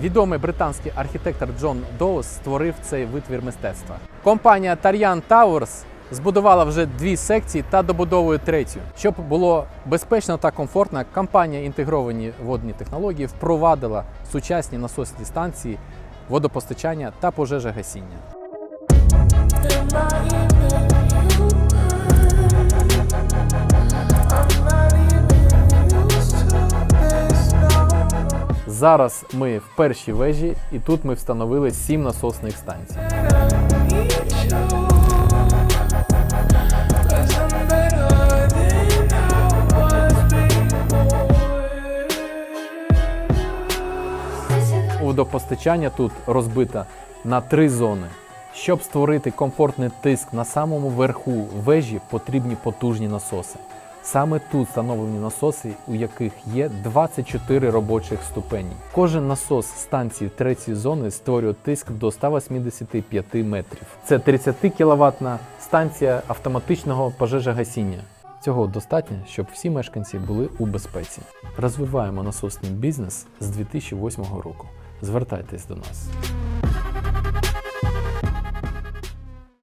Відомий британський архітектор Джон Доус створив цей витвір мистецтва. Компанія Тар'ян Towers збудувала вже дві секції та добудовує третю. Щоб було безпечно та комфортно, компанія інтегровані водні технології впровадила сучасні насосні станції, водопостачання та пожежогасіння. Зараз ми в першій вежі, і тут ми встановили сім насосних станцій. Водопостачання тут розбито на три зони. Щоб створити комфортний тиск на самому верху вежі, потрібні потужні насоси. Саме тут встановлені насоси, у яких є 24 робочих ступені. Кожен насос станції третьої зони створює тиск до 185 метрів. Це 30 кВт станція автоматичного пожежогасіння. Цього достатньо, щоб всі мешканці були у безпеці. Розвиваємо насосний бізнес з 2008 року. Звертайтесь до нас.